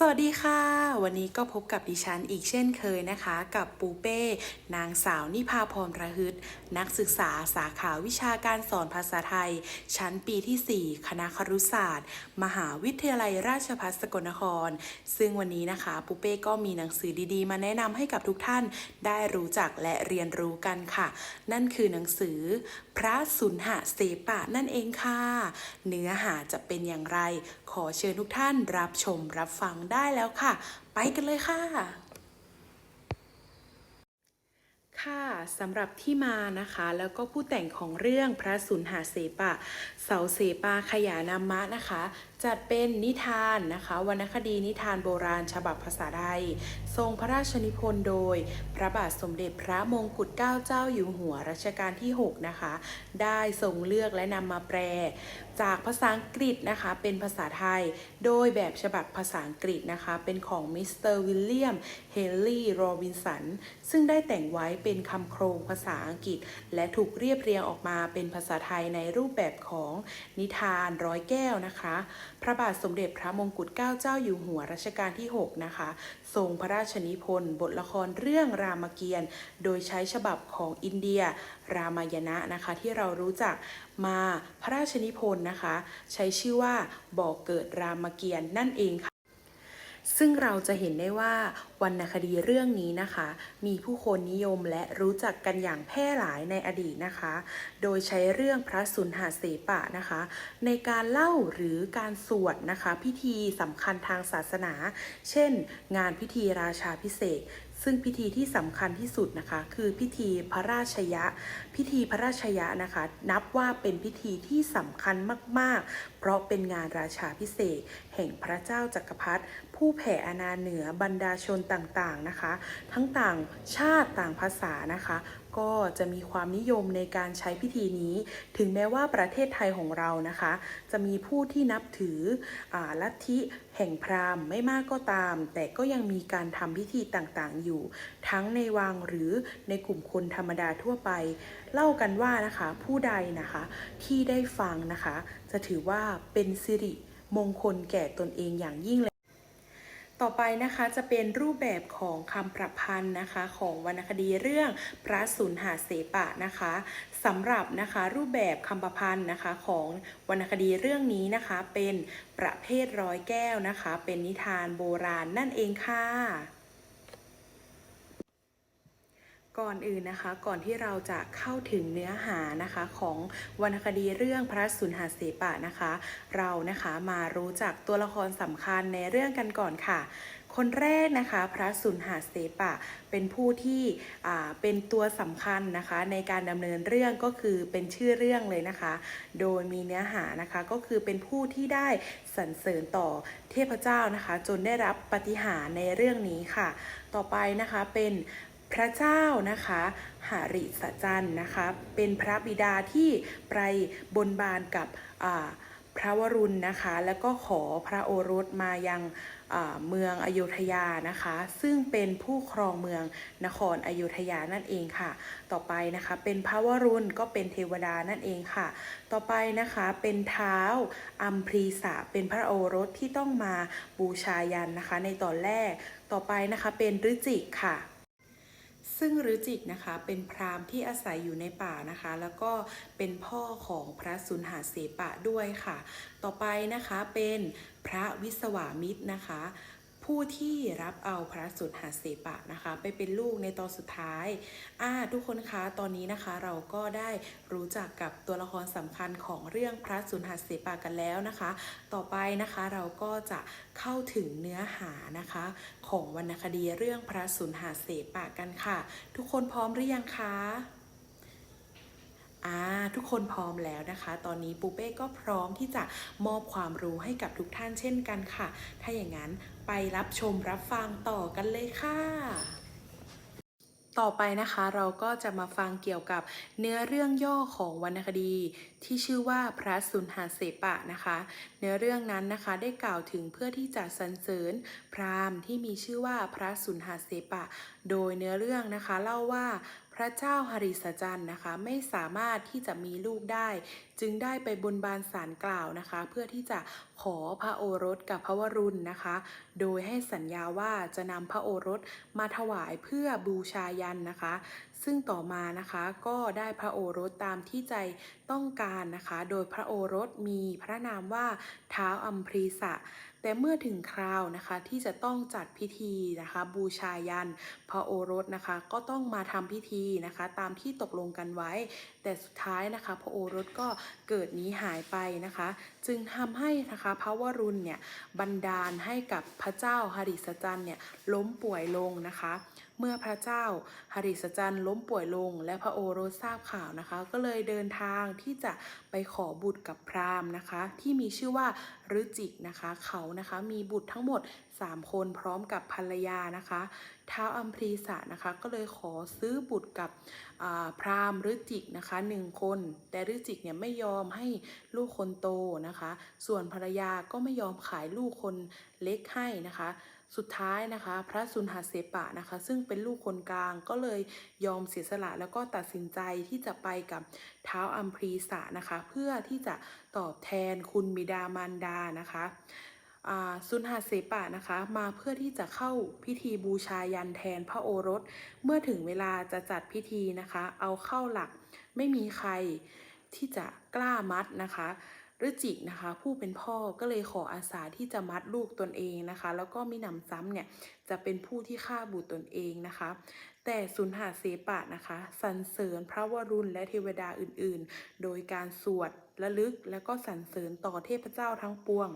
สวัสดีค่ะ วันนี้ก็พบกับดิฉันอีกเช่นเคยนะคะ กับปูเป้ นางสาวนิพาพรระหึดนักศึกษาสาขาวิชาการสอนภาษาไทย ชั้นปีที่ 4 คณะครุศาสตร์ มหาวิทยาลัยราชภัฏสกลนคร ซึ่งวันนี้นะคะ ปูเป้ก็มีหนังสือดีๆ มาแนะนำให้กับทุกท่านได้รู้จักและเรียนรู้กันค่ะ นั่นคือหนังสือ พระสุนหเสปะนั่นเองค่ะ เนื้อหาจะเป็นอย่างไร ขอเชิญทุกท่านรับชมรับฟังได้แล้วค่ะ ไปกันเลยค่ะ ค่ะสำหรับที่มานะคะ แล้วก็ผู้แต่งของเรื่องพระสุนหาเสปะ เสาเสปาขยานามะนะคะ จัดเป็นนิทานนะคะวรรณคดีนิทานโบราณฉบับภาษาไทย ทรงพระราชนิพนธ์โดย พระบาทสมเด็จพระมงกุฎเกล้าเจ้าอยู่หัวรัชกาลที่ 6 นะคะ ได้ทรงเลือกและนำมาแปล จากภาษาอังกฤษนะคะเป็นภาษาไทย โดยแบบฉบับภาษาอังกฤษนะคะ เป็นของมิสเตอร์วิลเลียมเฮนรี่โรบินสันซึ่งได้แต่งไว้เป็นคำโครงภาษาอังกฤษ และถูกเรียบเรียงออกมาเป็นภาษาไทยในรูปแบบของนิทานร้อยแก้วนะคะ พระบาทสมเด็จพระมงกุฎเกล้าเจ้าอยู่หัวรัชกาลที่ 6 นะคะ ทรงพระราชนิพนธ์บทละครเรื่องรามเกียรติ์โดยใช้ฉบับของอินเดีย รามายณะนะคะที่เรารู้จักมาพระราชนิพนธ์นะคะ ใช้ชื่อว่าบอกเกิดรามเกียรติ์นั่นเองค่ะ ซึ่งเราจะเห็นได้ว่าวรรณคดีเรื่องนี้นะคะ มีผู้คนนิยมและรู้จักกันอย่างแพร่หลายในอดีตนะคะ โดยใช้เรื่องพระสุนหาเสปะนะคะ ในการเล่าหรือการสวดนะคะ พิธีสำคัญทางศาสนา เช่น งานพิธีราชาพิเศษ ซึ่งพิธีที่สำคัญที่สุดนะคะ คือพิธีพระราชยะ พิธีพระราชยะนะคะ นับว่าเป็นพิธีที่สำคัญมาก ๆ เพราะเป็นงานราชาพิเศษ แห่งพระเจ้าจักรพรรดิผู้แผ่อาณาเหนือบรรดาชนต่างๆนะคะ ทั้งต่างชาติต่างภาษานะคะ ก็จะมีความนิยมในการใช้พิธีนี้ ถึงแม้ว่าประเทศไทยของเรานะคะ จะมีผู้ที่นับถืออลัทธิแห่งพราหมณ์ไม่มากก็ตาม แต่ก็ยังมีการทำพิธีต่างๆอยู่ ทั้งในวังหรือในกลุ่มคนธรรมดาทั่วไป เล่ากันว่านะคะผู้ใดนะคะที่ได้ฟังนะคะ จะถือว่าเป็นสิริมงคลแก่ตนเองอย่างยิ่งเลย ต่อไปนะคะจะเป็นรูปแบบของคำประพันธ์นะคะของวรรณคดีเรื่องพระสุนหาเสปะนะคะสำหรับนะคะรูปแบบคำประพันธ์นะคะของวรรณคดีเรื่องนี้นะคะ เป็นประเภทร้อยแก้วนะคะ เป็นนิทานโบราณนั่นเองค่ะ ก่อนอื่นนะคะก่อนที่เราจะเข้าถึงเนื้อหานะคะของวรรณคดีเรื่องพระสุนหาเสปะนะคะ เรานะคะมารู้จักตัวละครสำคัญในเรื่องกันก่อนค่ะ คนแรกนะคะพระสุนหาเสปะ เป็นผู้ที่เป็นตัวสำคัญนะคะในการดำเนินเรื่องก็คือเป็นชื่อเรื่องเลยนะคะ โดยมีเนื้อหานะคะก็คือเป็นผู้ที่ได้สรรเสริญต่อเทพเจ้านะคะ จนได้รับปฏิหารย์ในเรื่องนี้ค่ะ ต่อไปนะคะเป็น พระเจ้านะคะหาริสจันทร์นะคะ เป็นพระบิดาที่ไปบนบานกับพระวรุณนะคะ แล้วก็ขอพระโอรสมายังอ่าเมืองอโยธยานะคะ ซึ่งเป็นผู้ครองเมืองนครอโยธยานั่นเองค่ะ ต่อไปนะคะเป็นพระวรุณก็เป็นเทวดานั่นเองค่ะ ต่อไปนะคะเป็นเท้าอัมพรีสะเป็นพระโอรสที่ต้องมาบูชายันนะคะ ในตอนแรกต่อไปนะคะเป็นฤจิกค่ะ ซึ่งฤจิกนะคะเป็นพราหมณ์ที่อาศัยอยู่ในป่านะคะ แล้วก็เป็นพ่อของพระสุนหาเสปะด้วยค่ะ ต่อไปนะคะเป็นพระวิสวามิตรนะคะ ผู้ที่รับเอาพระสุนหาเสปะนะคะ ไปเป็นลูกในตอนสุดท้ายอ่าทุกคนคะตอนนี้นะคะเราก็ได้รู้จักกับตัวละครสำคัญของเรื่องพระสุนหาเสปะกันแล้วนะคะ ต่อไปนะคะเราก็จะเข้าถึงเนื้อหานะคะ ของวรรณคดีเรื่องพระสุนหาเสปะกันค่ะ ทุกคนพร้อมหรือยังคะ ทุกคนพร้อมแล้วนะคะ ตอนนี้ปูเป้ก็พร้อมที่จะมอบความรู้ให้กับทุกท่านเช่นกันค่ะ ถ้าอย่างนั้นไปรับชมรับฟังต่อกันเลยค่ะต่อไปนะคะเราก็จะมาฟังเกี่ยวกับเนื้อเรื่องย่อของวรรณคดี ที่ชื่อว่าพระสุนหาเสปะนะคะ เนื้อเรื่องนั้นนะคะได้กล่าวถึงเพื่อที่จะสรรเสริญพราหมณ์ที่มีชื่อว่าพระสุนหาเสปะ โดยเนื้อเรื่องนะคะเล่าว่า ระเจ้าหริสจันทร์นะคะไม่สามารถที่จะมีลูกได้ จึงได้ไปบนบานสารกล่าวนะคะ เพื่อที่จะขอพระโอรสกับพระวรุณนะคะ โดยให้สัญญาว่าจะนำพระโอรสมาถวายเพื่อบูชายันนะคะ ซึ่งต่อมานะคะก็ได้พระโอรสตามที่ใจต้องการนะคะ โดยพระโอรสมีพระนามว่าท้าวอัมพรีสะแต่เมื่อถึงคราวนะคะที่จะต้องจัดพิธีนะคะ บูชายัน พระโอรสนะคะ ก็ต้องมาทำพิธีนะคะ ตามที่ตกลงกันไว้ แต่สุดท้ายนะคะ พระโอรสก็เกิดนี้หายไปนะคะ จึงทำให้นะคะพระวรุณเนี่ยบันดาลให้กับพระเจ้าหริสจันเนี่ยล้มป่วยลงนะคะ เมื่อพระเจ้าหริสจันทร์ล้มป่วยลง และพระโอรสทราบข่าวนะคะ ก็เลยเดินทางที่จะไปขอบุตรกับพราหมณ์นะคะ ที่มีชื่อว่าฤจิกนะคะ เขานะคะมีบุตรทั้งหมด 3 คนพร้อมกับภรรยานะคะท้าวอัมพรีสะนะคะก็เลยขอซื้อบุตรกับพราหมณ์ฤจิกนะคะหนึ่งคน แต่ฤจิกเนี่ยไม่ยอมให้ลูกคนโตนะคะ ส่วนภรรยาก็ไม่ยอมขายลูกคนเล็กให้นะคะ สุดท้ายนะคะ พระสุนหาเสปะนะคะ ซึ่งเป็นลูกคนกลางก็เลยยอมเสียสละแล้วก็ตัดสินใจที่จะไปกับเท้าอัมพรีสะนะคะ เพื่อที่จะตอบแทนคุณบิดามารดานะคะสุนหาเสปะนะคะมาเพื่อที่จะเข้าพิธีบูชายันแทนพระโอรส เมื่อถึงเวลาจะจัดพิธีนะคะ เอาเข้าหลักไม่มีใครที่จะกล้ามัดนะคะ ฤจิกนะคะผู้เป็นพ่อก็เลยขออาสาที่จะมัดลูกตนเองนะคะ แล้วก็มิหนำซ้ำเนี่ยจะเป็นผู้ที่ฆ่าบุตรตนเองนะคะ แต่สุนหาเสปะนะคะสรรเสริญพระวรุณและเทวดาอื่นๆ โดยการสวดระลึกและก็สรรเสริญต่อเทพเจ้าทั้งปวง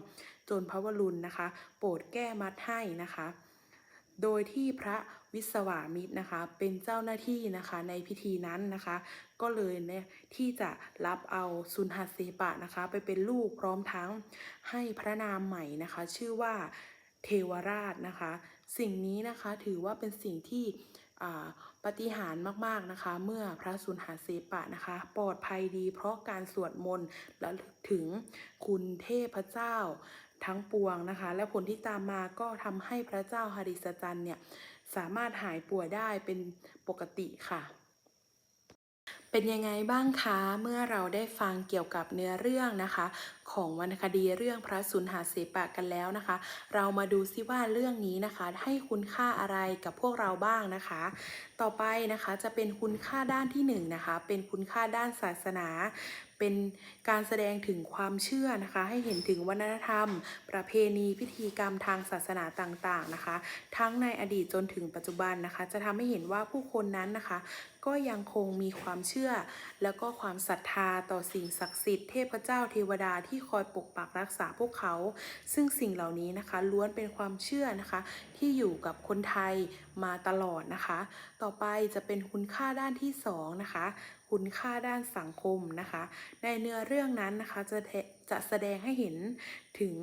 จนพระวรุณนะคะ โปรดแก้มัดให้นะคะ โดยที่พระ วิศวามิตรนะคะ เป็นเจ้าหน้าที่นะคะในพิธีนั้นนะคะ ก็เลยเนี่ยที่จะรับเอาสุนหัสเสปะนะคะ ไปเป็นลูกพร้อมทั้งให้พระนามใหม่นะคะ ชื่อว่าเทวราชนะคะ สิ่งนี้นะคะถือว่าเป็นสิ่งที่ปฏิหารมากๆนะคะ เมื่อพระสุนหาเสปะนะคะ ปลอดภัยดีเพราะการสวดมนต์และถึงคุณเทพเจ้าทั้งปวงนะคะ และผลที่ตามมาก็ทำให้พระเจ้าหริสจันเนี่ย สามารถหายป่วยได้เป็นปกติค่ะ เป็นยังไงบ้างคะ เมื่อเราได้ฟังเกี่ยวกับเนื้อเรื่องนะคะ ของวรรณคดีเรื่องพระสุนหาเสปะกันแล้วนะคะ เรามาดูซิว่าเรื่องนี้นะคะ ให้คุณค่าอะไรกับพวกเราบ้างนะคะ ต่อไปนะคะจะเป็นคุณค่าด้านที่หนึ่งนะคะ เป็นคุณค่าด้านศาสนา เป็นการแสดงถึงความเชื่อนะคะ ให้เห็นถึงวัฒนธรรม ประเพณีพิธีกรรมทางศาสนาต่างๆนะคะ ทั้งในอดีตจนถึงปัจจุบันนะคะ จะทำให้เห็นว่าผู้คนนั้นนะคะ ก็ยังคงมีความเชื่อ แล้วก็ความศรัทธาต่อสิ่งศักดิ์สิทธิ์เทพเจ้าเทวดาที่คอยปกปักรักษาพวกเขา ซึ่งสิ่งเหล่านี้นะคะ ล้วนเป็นความเชื่อนะคะ ที่อยู่กับคนไทยมาตลอดนะคะ ต่อไปจะเป็นคุณค่าด้านที่สองนะคะ คุณค่าด้านสังคมนะคะ ในเนื้อเรื่องนั้นนะคะจะจะแสดงให้เห็นถึง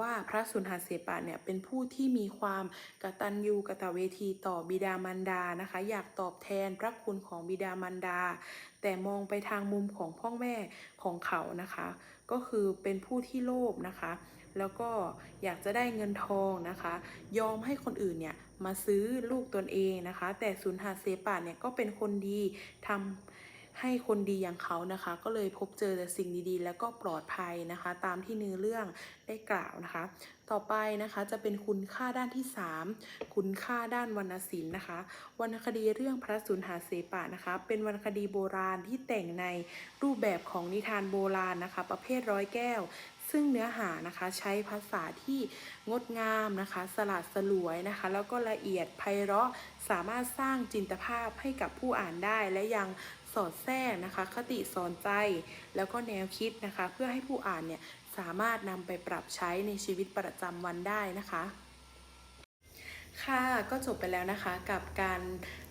ว่าพระสุนหาเสปะเนี่ยเป็นผู้ที่มีความกตัญญูกตเวทีต่อบิดามารดานะคะ อยากตอบแทนพระคุณของบิดามารดา แต่มองไปทางมุมของพ่อแม่ของเขานะคะ ก็คือเป็นผู้ที่โลภนะคะ แล้วก็อยากจะได้เงินทองนะคะ ยอมให้คนอื่นเนี่ย มาซื้อลูกตนเองนะคะ แต่สุนหาเสปะเนี่ยก็เป็นคนดีทำให้คนดีอย่างเขานะคะ ก็เลยพบเจอแต่สิ่งดีๆ แล้วก็ปลอดภัยนะคะ ตามที่เนื้อเรื่องได้กล่าวนะคะ ต่อไปนะคะจะเป็นคุณค่าด้านที่ 3 คุณค่าด้านวรรณศิลป์นะคะวรรณคดีเรื่องพระสุนหาเสปะนะคะ เป็นวรรณคดีโบราณที่แต่งในรูปแบบของนิทานโบราณนะคะ ประเภทร้อยแก้ว ซึ่งเนื้อหานะคะใช้ภาษาที่งดงามนะคะ สลัดสลวยนะคะ แล้วก็ละเอียดไพเราะสามารถสร้างจินตภาพให้กับผู้อ่านได้และยังสอดแทรกนะคะ คติสอนใจแล้วก็แนวคิดนะคะ เพื่อให้ผู้อ่านเนี่ยสามารถนำไปปรับใช้ในชีวิตประจำวันได้นะคะ ค่ะก็จบไปแล้วนะคะกับการ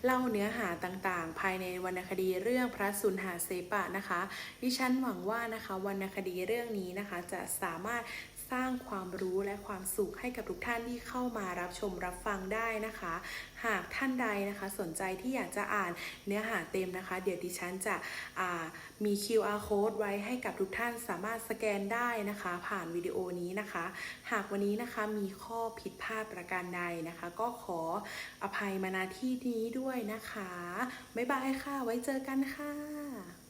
เล่าเนื้อหาต่างๆ ภายในวรรณคดีเรื่องพระสุนหาเสปะนะคะ ดิฉันหวังว่านะคะวรรณคดีเรื่องนี้นะคะ จะสามารถ สร้างความรู้และความสุขให้กับทุกท่านที่เข้ามารับชมรับฟังได้นะคะ หากท่านใดนะคะสนใจที่อยากจะอ่านเนื้อหาเต็มนะคะ เดี๋ยวดิฉันจะมี QR code ไว้ให้กับทุกท่านสามารถสแกนได้นะคะ ผ่านวิดีโอนี้นะคะ หากวันนี้นะคะมีข้อผิดพลาดประการใดนะคะ ก็ขออภัยมาณที่นี้ด้วยนะคะ บ๊ายบายค่ะ ไว้เจอกันค่ะ